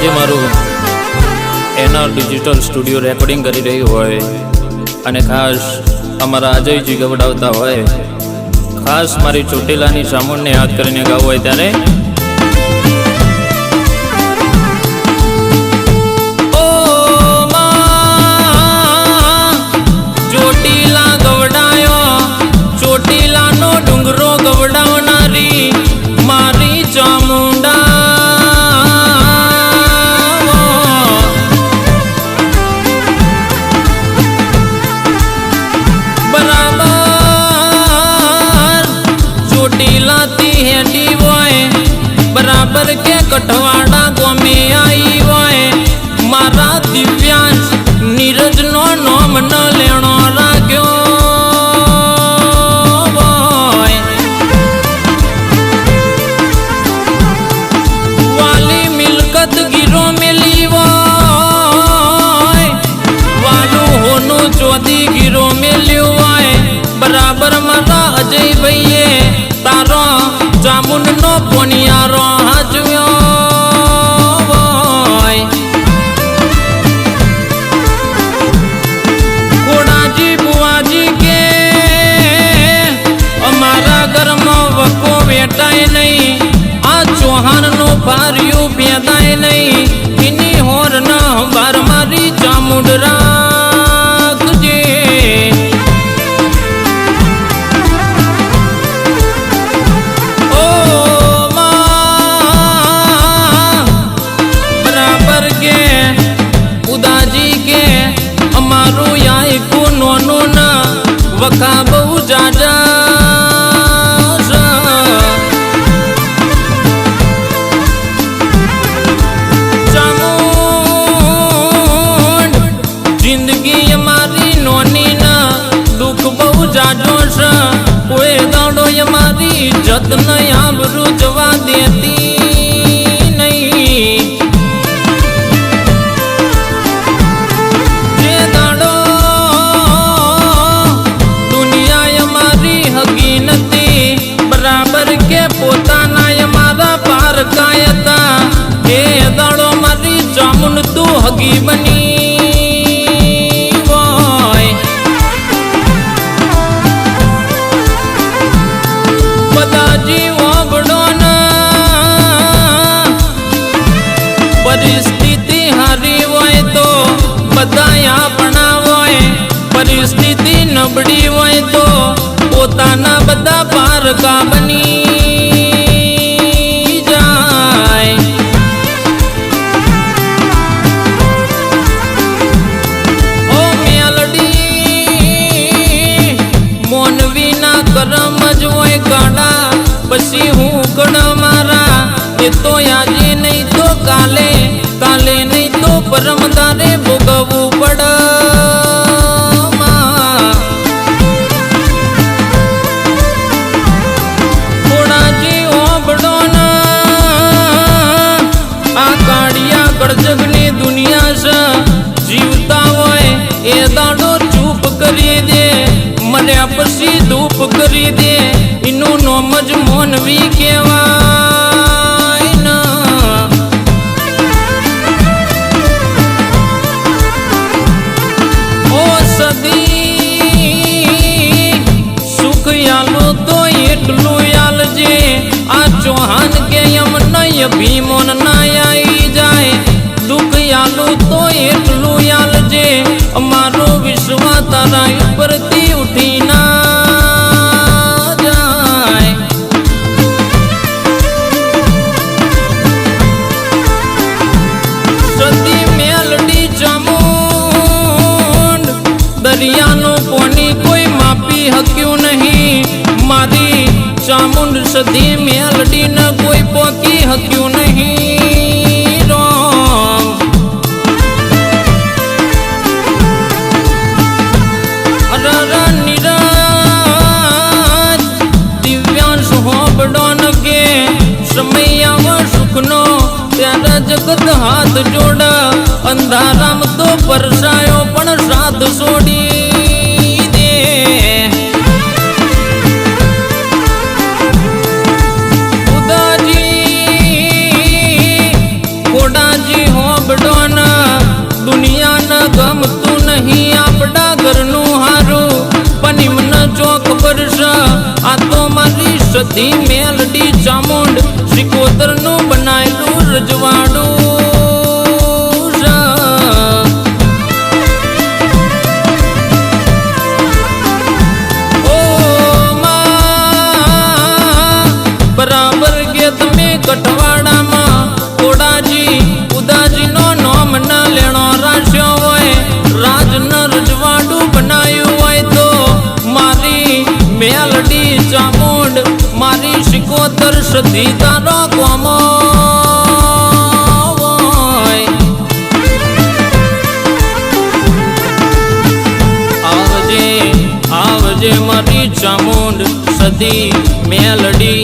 આજે મારું એના ડિજિટલ સ્ટુડિયો રેકોર્ડિંગ કરી રહ્યું હોય અને ખાસ અમારા અજયજી ગવડાવતા હોય, ખાસ મારી ચોટીલાની ચામુંડને યાદ કરીને ગાવું હોય ત્યારે બરાબર કે કઠવાડા ગમે આવી હોય મારા દિવ્યાંશ નીરજનો નોમ ન ચૌહાણનું ભાર્યું ભેદાય નહીં. એની હોર ના બાર મારી ચામુંડ બરાબર કે? ઉદાજી કે? અમારું યાય નોનું ના વખા જાડો કોઈ દાડો મારી જતન આબરૂ જવા દેતી જે દાડો દુનિયા મારી હગી નથી, બરાબર કે પોતાના અમારા પાર હતા એ દાડો મારી ચામુન તું હગી બની પારકા બની જાય ઓ મેલડી મોનવીના કરમ જ હોય ગાડા પછી હું કડ મારા, એ તો આજે પછી ધૂપ કરી દે એનું નોમ જ મોનવી કહેવાય ના. ઓ સદી, સુખ યાલો તો એટલું યાલજે આ ચૌહાન કે એમ નય ભીમોન ના આવી જાય. દુઃખ યાલો તો એટલું યાલજે અમારો વિશ્વા તારા ઉપરથી દરિયાનું પોની કોઈ માપી હક્યું નહીં. મારી ચામુંડ સધી મેલડી ન કોઈ પોકી હક્યું નહીં. રોમ અરર નિરાજ, દિવ્યાંશ હોબડો ન કે સમય સુખનો ત્યારે જગત હાથ જોડા. અંધારામ તો પરસાયો સધી મેલડી ચામુંડ શ્રીકોતરનું બનાયેલું રજવાડું બરાબર કે તમે કઠવાડામાં કોડાજી, ઉદાજીનો નોમ ન લેણો રાખ્યો હોય રાજ ન રજવાડું બનાયું હોય તો મારી મેલડી ચામુંડ મારી શિકોતર સધી તારો કોમો આવજે આવજે મારી ચામુંડ સતી મેલડી